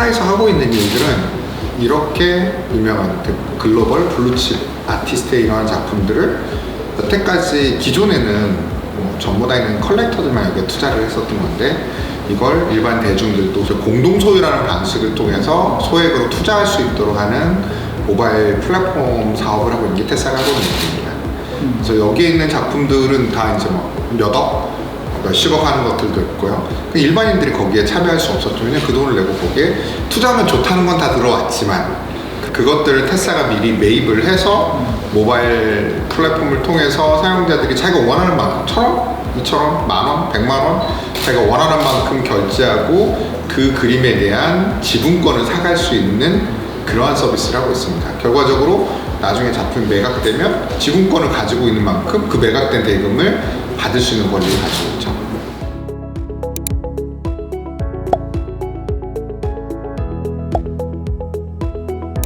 회사에서 하고 있는 일들은 이렇게 유명한 그 글로벌 블루칩 아티스트의 이러한 작품들을 여태까지 기존에는 뭐 전부 다 있는 컬렉터들만 여기에 투자를 했었던 건데 이걸 일반 대중들도 공동 소유라는 방식을 통해서 소액으로 투자할 수 있도록 하는 모바일 플랫폼 사업을 하고 있는 게 테사가 하고 있는 겁니다. 그래서 여기에 있는 작품들은 다 이제 뭐 몇 억, 몇십억 하는 것들도 있고요. 그 일반인들이 거기에 참여할 수 없었죠. 왜냐면 그 돈을 내고 거기에 투자하면 좋다는 건 다 들어왔지만 그것들을 테스라가 미리 매입을 해서 모바일 플랫폼을 통해서 사용자들이 자기가 원하는 만큼 이천 원, 만 원, 백만 원 자기가 원하는 만큼 결제하고 그 그림에 대한 지분권을 사갈 수 있는 그러한 서비스를 하고 있습니다. 결과적으로 나중에 작품이 매각되면 지분권을 가지고 있는 만큼 그 매각된 대금을 받을 수 있는 권리를 가지고 있죠.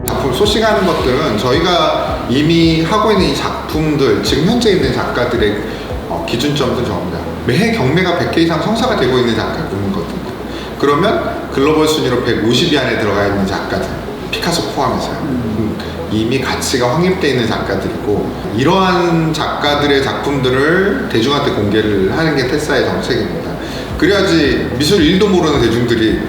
작품 소싱하는 것들은 저희가 이미 하고 있는 이 작품들 지금 현재 있는 작가들의 어, 기준점도 정합니다. 매해 경매가 100개 이상 성사가 되고 있는 작가들이거든요. 그러면 글로벌 순위로 150위 안에 들어가 있는 작가들, 피카소 포함해서요. 음, 이미 가치가 확립되어 있는 작가들이고 이러한 작가들의 작품들을 대중한테 공개를 하는 게 테사의 정책입니다. 그래야지 미술 1도 모르는 대중들이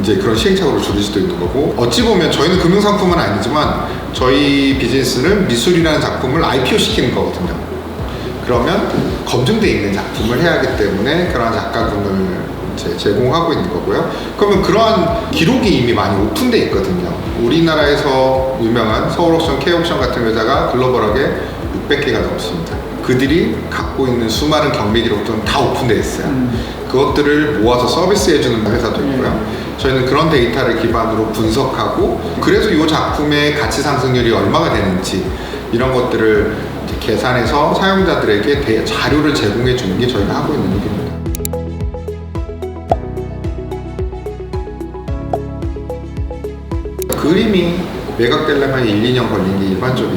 이제 그런 시행착오를 줄일 수도 있는 거고 어찌 보면 저희는 금융상품은 아니지만 저희 비즈니스는 미술이라는 작품을 IPO 시키는 거거든요. 그러면 검증돼 있는 작품을 해야 하기 때문에 그러한 작가금을 이제 제공하고 있는 거고요. 그러면 그러한 기록이 이미 많이 오픈돼 있거든요. 우리나라에서 유명한 서울옥션, K옥션 같은 회사가 글로벌하게 600개가 넘습니다. 그들이 갖고 있는 수많은 경매 기록들은 다 오픈돼 있어요. 그것들을 모아서 서비스해주는 회사도 있고요. 저희는 그런 데이터를 기반으로 분석하고 그래서 이 작품의 가치 상승률이 얼마가 되는지 이런 것들을 계산해서 사용자들에게 대- 자료를 제공해 주는 게 저희가 하고 있는 일입니다. 그림이 매각되려면 1, 2년 걸리는 게 일반적인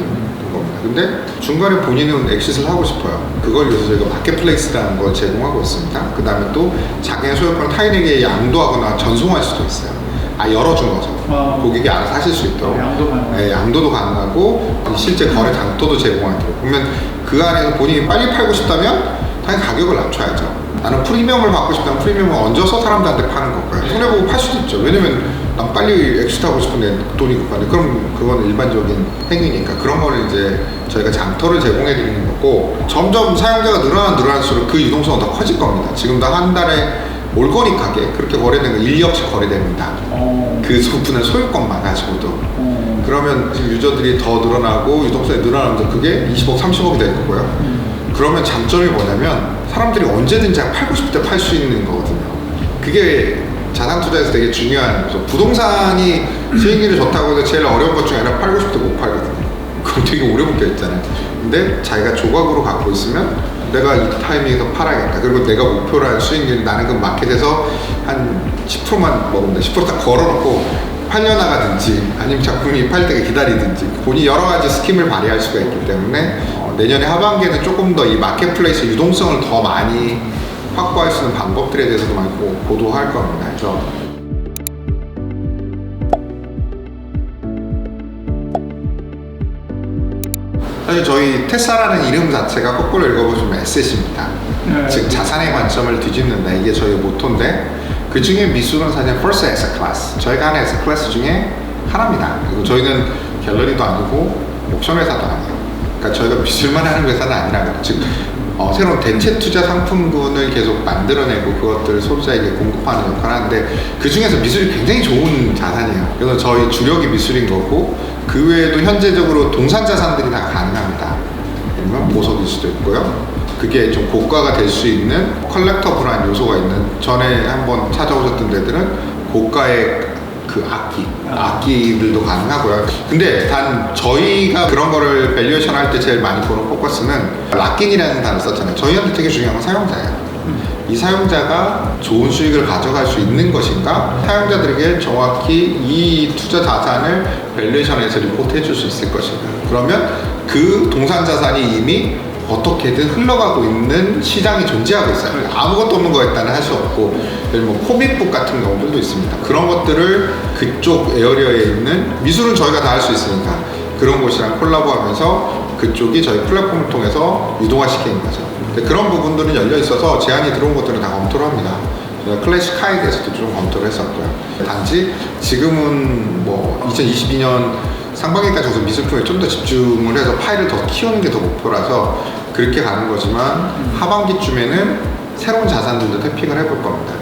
겁니다. 근데 중간에 본인은 엑시스를 하고 싶어요. 그걸 위해서 저희가 마켓플레이스라는 걸 제공하고 있습니다. 그 다음에 또 자기의 소유권을 타인에게 양도하거나 전송할 수도 있어요. 아, 열어준 거죠. 아. 고객이 알아서 하실 수 있도록. 양도 가능. 네, 양도도 가능하고 실제 거래 장도도 제공하도록. 그러면 그 안에서 본인이 빨리 팔고 싶다면 당연히 가격을 낮춰야죠. 나는 프리미엄을 받고 싶다면 프리미엄을 얹어서 사람들한테 파는 거고요. 손해보고 팔 수도 있죠. 왜냐면 난 빨리 엑시트 하고 싶은데 돈이 급한데 그럼 그건 일반적인 행위니까 그런 거를 이제 저희가 장터를 제공해 드리는 거고 점점 사용자가 늘어나 늘어날수록 그 유동성은 더 커질 겁니다. 지금도 한 달에 올거니 가게 그렇게 거래되는 거 1억씩 거래됩니다. 어. 그 소분의 소유권만 가지고도 어. 그러면 지금 유저들이 더 늘어나고 유동성이 늘어나면 그게 20억, 30억이 될 거고요. 그러면 장점이 뭐냐면 사람들이 언제든지 팔고 싶을 때 팔 수 있는 거거든요. 그게 자산 투자에서 되게 중요한. 부동산이 수익률이 좋다고 해서 제일 어려운 것 중에 하나 팔고 싶을 때 못 팔거든요. 그럼 되게 오래 묶여 있잖아요. 근데 자기가 조각으로 갖고 있으면 내가 이 타이밍에서 팔아야겠다. 그리고 내가 목표로 한 수익률 나는 그 마켓에서 한 10%만 먹으면 돼. 10%딱 걸어놓고 팔려나가든지 아니면 작품이 팔 때가 기다리든지 본인이 여러 가지 스킴을 발휘할 수가 있기 때문에 어, 내년에 하반기에는 조금 더 이 마켓플레이스 유동성을 더 많이 확보할 수 있는 방법들에 대해서도 많이 고- 보도할 겁니다. 그래서 사실 저희 테사라는 이름 자체가 거꾸로 읽어보시면 에셋입니다. 네. 즉 자산의 관점을 뒤집는다 이게 저희 모토인데 그 중에 미술은 사실 first asset class 저희가 하는 asset class 중에 하나입니다. 그리고 저희는 갤러리도 아니고 옥션 회사도 아니에요. 그러니까 저희가 미술만 하는 회사는 아니라 즉 어, 새로운 대체 투자 상품군을 계속 만들어내고 그것들을 소비자에게 공급하는 역할을 하는데 그 중에서 미술이 굉장히 좋은 자산이에요. 그래서 저희 주력이 미술인 거고 그 외에도 현재적으로 동산 자산들이 다 가능합니다. 보석일 수도 있고요. 그게 좀 고가가 될 수 있는 컬렉터블한 요소가 있는 전에 한번 찾아오셨던 데들은 고가의 그 악기, 악기들도 가능하고요. 근데 단 저희가 그런 거를 밸류에이션 할 때 제일 많이 보는 포커스는 락긴이라는 단어를 썼잖아요. 저희한테 되게 중요한 건 사용자예요. 이 사용자가 좋은 수익을 가져갈 수 있는 것인가? 사용자들에게 정확히 이 투자 자산을 밸류에이션에서 리포트 해줄 수 있을 것인가? 그러면 그 동산 자산이 이미 어떻게든 흘러가고 있는 시장이 존재하고 있어요. 아무것도 없는 거였다는 할 수 없고, 예를 뭐 코믹북 같은 경우들도 있습니다. 그런 것들을 그쪽 에어리어에 있는 미술은 저희가 다 할 수 있으니까 그런 곳이랑 콜라보하면서 그쪽이 저희 플랫폼을 통해서 유동화시키는 거죠. 그런 부분들은 열려 있어서 제안이 들어온 것들은 다 검토를 합니다. 클래식 카에 대해서도 좀 검토를 했었고요. 단지 지금은 뭐 2022년 상반기까지 우선 미술품에 좀 더 집중을 해서 파일을 더 키우는 게 더 목표라서 그렇게 가는 거지만 하반기쯤에는 새로운 자산들도 태핑을 해볼 겁니다.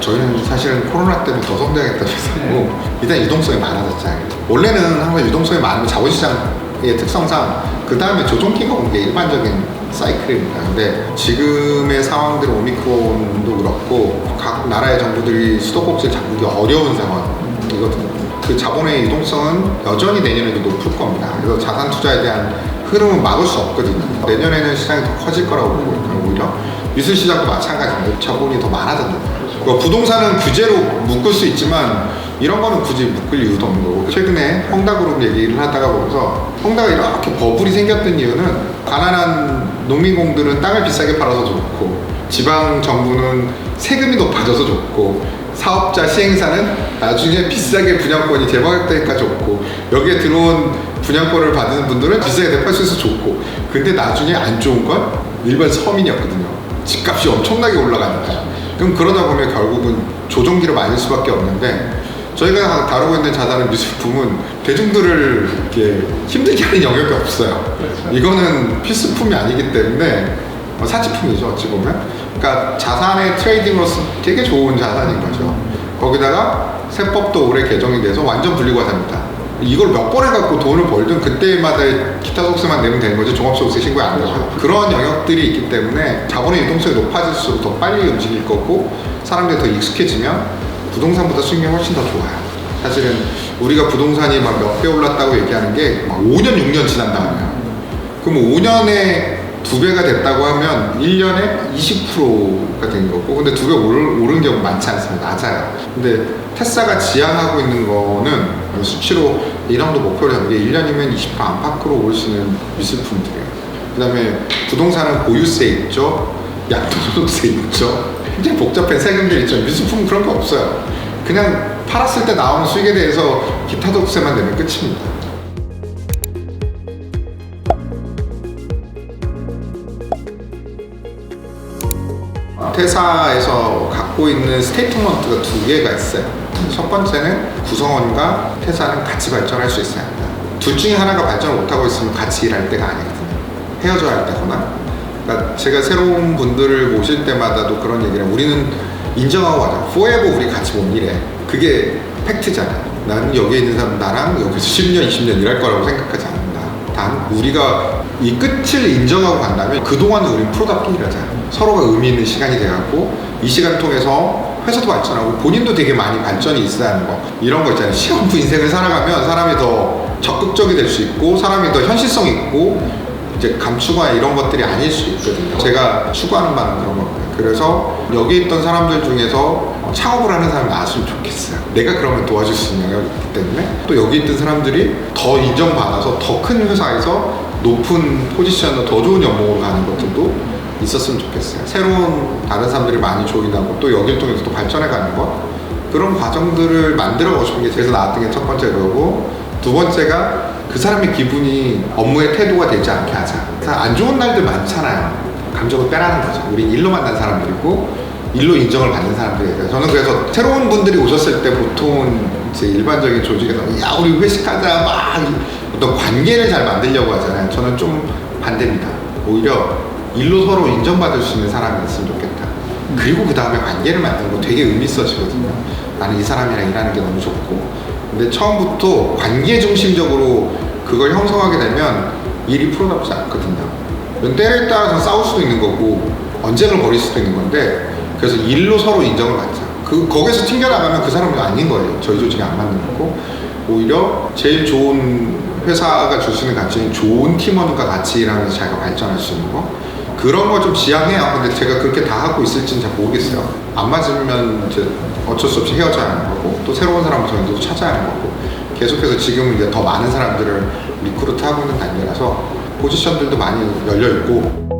저희는 사실은 코로나 때문에 더 성장했다고 생각하고 일단 유동성이 많아졌잖아요. 원래는 항상 유동성이 많으면 자본시장의 특성상 그 다음에 조정기가 온 게 일반적인 사이클입니다. 근데 지금의 상황들은 오미크론도 그렇고 각 나라의 정부들이 수도꼭지를 잡기 어려운 상황이거든요. 그 자본의 유동성은 여전히 내년에도 높을 겁니다. 그래서 자산 투자에 대한 흐름은 막을 수 없거든요. 내년에는 시장이 더 커질 거라고 보고 있고요. 오히려 미술 시장도 마찬가지입니다. 자본이 더 많아졌는데. 그 부동산은 규제로 묶을 수 있지만 이런 거는 굳이 묶을 이유도 없는 거고 최근에 헝다그룹 얘기를 하다가 보면서 헝다가 이렇게 버블이 생겼던 이유는 가난한 농민공들은 땅을 비싸게 팔아서 좋고 지방 정부는 세금이 높아져서 좋고 사업자 시행사는 나중에 비싸게 분양권이 재가격되니까 좋고 여기에 들어온 분양권을 받는 분들은 비싸게 있어서 좋고 근데 나중에 안 좋은 건 일반 서민이었거든요. 집값이 엄청나게 올라가니까 그럼 그러다 보면 결국은 조정기로 맞을 수밖에 없는데 저희가 다루고 있는 자산의 미술품은 대중들을 이렇게 힘들게 하는 영역이 없어요. 이거는 필수품이 아니기 때문에 어, 사치품이죠 어찌 보면. 그러니까 자산의 트레이딩으로서 되게 좋은 자산인 거죠. 거기다가 세법도 올해 개정이 돼서 완전 분리과세입니다. 이걸 몇 번 해갖고 돈을 벌든 그때마다 기타 속세만 내면 되는 거지 종합소득세 신고에 안 되죠. 그런 영역들이 있기 때문에 자본의 유동성이 높아질수록 더 빨리 움직일 거고 사람들이 더 익숙해지면 부동산보다 수익률이 훨씬 더 좋아요. 사실은 우리가 부동산이 막 몇 배 올랐다고 얘기하는 게막 5년, 6년 지난 다음에요. 그럼 5년에 두 배가 됐다고 하면 1년에 20%가 된 거고 근데 두 배 오른 경우 많지 않습니다. 낮아요. 근데 테사가 지향하고 있는 거는 수치로 1년도 목표를 잡은 게 1년이면 20% 안팎으로 올 수 있는 미술품들이에요. 그 다음에 부동산은 보유세 있죠. 양도소득세 있죠. 굉장히 복잡한 세금들 있죠. 미술품은 그런 거 없어요. 그냥 팔았을 때 나오는 수익에 대해서 기타 독세만 내면 끝입니다. 퇴사에서 갖고 있는 스테이트먼트가 두 개가 있어요. 첫 번째는 구성원과 퇴사는 같이 발전할 수 있어야 합니다. 둘 중에 하나가 발전을 못하고 있으면 같이 일할 때가 아니거든요. 헤어져야 할 때거나. 그러니까 제가 새로운 분들을 모실 때마다도 그런 얘기를. 우리는 인정하고 하자. forever 우리 같이 못 일해. 그게 팩트잖아요. 나는 여기에 있는 사람 나랑 여기서 10년, 20년 일할 거라고 생각하지 않는다. 단 우리가 이 끝을 인정하고 간다면 그동안은 우린 프로답게 일하자. 서로가 의미 있는 시간이 돼갖고 이 시간을 통해서 회사도 발전하고 본인도 되게 많이 발전이 있어야 하는 거. 이런 거 있잖아요. 시험부 인생을 살아가면 사람이 더 적극적이 될 수 있고 사람이 더 현실성 있고 이제 감추거나 이런 것들이 아닐 수 있거든요. 제가 추구하는 바는 그런 겁니다. 그래서 여기 있던 사람들 중에서 창업을 하는 사람이 나왔으면 좋겠어요. 내가 그러면 도와줄 수 있는 있기 때문에 또 여기 있던 사람들이 더 인정받아서 더 큰 회사에서 높은 포지션으로 더 좋은 연봉으로 가는 것들도 있었으면 좋겠어요. 새로운 다른 사람들이 많이 조인하고 또 여기를 통해서 또 발전해가는 것 그런 과정들을 만들어가고 싶은 게 그래서 나왔던 게 첫 번째 그거고 두 번째가 그 사람의 기분이 업무의 태도가 되지 않게 하자. 안 좋은 날들 많잖아요. 감정을 빼라는 거죠. 우린 일로 만난 사람들이고 일로 인정을 받는 사람들이에요. 저는 그래서 새로운 분들이 오셨을 때 보통 이제 일반적인 조직에서 야 우리 회식하자 막 어떤 관계를 잘 만들려고 하잖아요. 저는 좀 반대입니다. 오히려 일로 서로 인정받을 수 있는 사람이 있으면 좋겠다. 그리고 그 다음에 관계를 만드는 거 되게 의미 있어지거든요. 나는 이 사람이랑 일하는 게 너무 좋고. 근데 처음부터 관계 중심적으로 그걸 형성하게 되면 일이 프로답지 않거든요. 때에 따라서 싸울 수도 있는 거고 언쟁을 벌일 수도 있는 건데 그래서 일로 서로 인정을 받자 그 거기서 튕겨나가면 그 사람이 아닌 거예요. 저희 조직이 안 맞는 거고 오히려 제일 좋은 회사가 줄 수 있는 가치는 좋은 팀원과 같이 일하면서 자기가 발전할 수 있는 거 그런 거 좀 지향해요. 근데 제가 그렇게 다 하고 있을지는 잘 모르겠어요. 안 맞으면 이제 어쩔 수 없이 헤어져야 하는 거고 또 새로운 사람을 저희도 찾아야 하는 거고 계속해서 지금 이제 더 많은 사람들을 리크루트하고 있는 단계라서 포지션들도 많이 열려 있고.